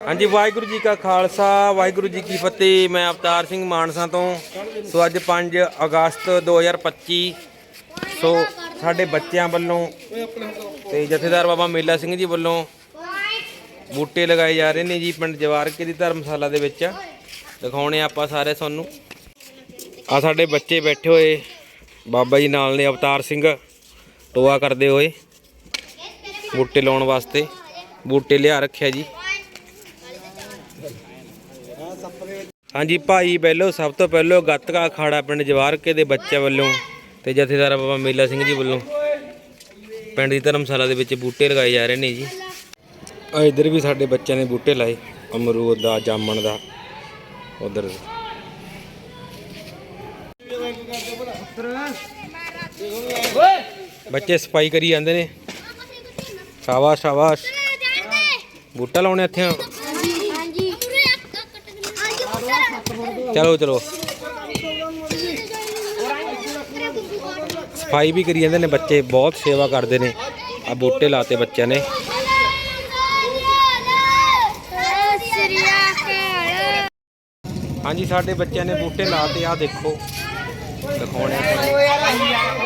ਹਾਂਜੀ, ਵਾਹਿਗੁਰੂ ਜੀ ਕਾ ਖਾਲਸਾ, ਵਾਹਿਗੁਰੂ ਜੀ ਕੀ ਫਤਿਹ। ਮੈਂ ਅਵਤਾਰ ਸਿੰਘ ਮਾਨਸਾ ਤੋਂ। ਸੋ ਅੱਜ 5 ਅਗਸਤ 2025 ਸੋ ਸਾਡੇ ਬੱਚਿਆਂ ਵੱਲੋਂ ਤੇ ਜਥੇਦਾਰ ਬਾਬਾ ਮੇਲਾ ਸਿੰਘ ਜੀ ਵੱਲੋਂ ਬੂਟੇ ਲਗਾਏ ਜਾ ਰਹੇ ਨੇ ਜੀ ਪਿੰਡ ਜਵਾਰਕੇ ਦੀ ਧਰਮਸ਼ਾਲਾ ਦੇ ਵਿੱਚ। ਦਿਖਾਉਣੇ ਆਪਾਂ ਸਾਰੇ ਤੁਹਾਨੂੰ। ਆ ਸਾਡੇ ਬੱਚੇ ਬੈਠੇ ਹੋਏ, ਬਾਬਾ ਜੀ ਨਾਲ ਨੇ ਅਵਤਾਰ ਸਿੰਘ। ਟੋਆ ਕਰਦੇ ਹੋਏ, ਬੂਟੇ ਲਾਉਣ ਵਾਸਤੇ। ਬੂਟੇ ਲਿਆ ਰੱਖਿਆ ਜੀ। ਹਾਂਜੀ, ਭਾਈ ਪਹਿਲੋ, ਸਭ ਤੋਂ ਪਹਿਲੋ ਗੱਤਕਾ ਅਖਾੜਾ ਪਿੰਡ ਜਵਾਰਕੇ ਦੇ ਬੱਚਿਆਂ ਵੱਲੋਂ ਤੇ ਜਥੇਦਾਰ ਬਾਬਾ ਮੇਲਾ ਸਿੰਘ ਜੀ ਵੱਲੋਂ। ਪਿੰਡ ਦੀ ਧਰਮਸ਼ਾਲਾ ਦੇ ਵਿੱਚ ਬੂਟੇ ਲਗਾਏ ਜਾ ਰਹੇ ਨੇ ਜੀ। ਆ ਇਧਰ ਵੀ ਸਾਡੇ ਬੱਚਿਆਂ ਨੇ ਬੂਟੇ ਲਾਏ, ਅਮਰੂਦ ਦਾ, ਜਾਮਣ ਦਾ, ਉਧਰ। ਬੱਚੇ ਸਫ਼ਾਈ ਕਰੀ ਜਾਂਦੇ ਨੇ। ਸ਼ਾਬਾਸ਼ ਸ਼ਾਬਾਸ਼। ਬੂਟਾ ਲਾਉਣੇ ਇੱਥੇ ਹਾਂਜੀ ਚਲੋ ਚਲੋ। ਸਫ਼ਾਈ ਵੀ ਕਰੀ ਜਾਂਦੇ ਨੇ ਬੱਚੇ, ਬਹੁਤ ਸੇਵਾ ਕਰਦੇ ਨੇ। ਆ ਬੂਟੇ ਲਾਤੇ ਬੱਚਿਆਂ ਨੇ। ਹਾਂਜੀ, ਸਾਡੇ ਬੱਚਿਆਂ ਨੇ ਬੂਟੇ ਲਾਤੇ ਆ ਦੇਖੋ। ਦਿਖਾਉਣੇ ਆ।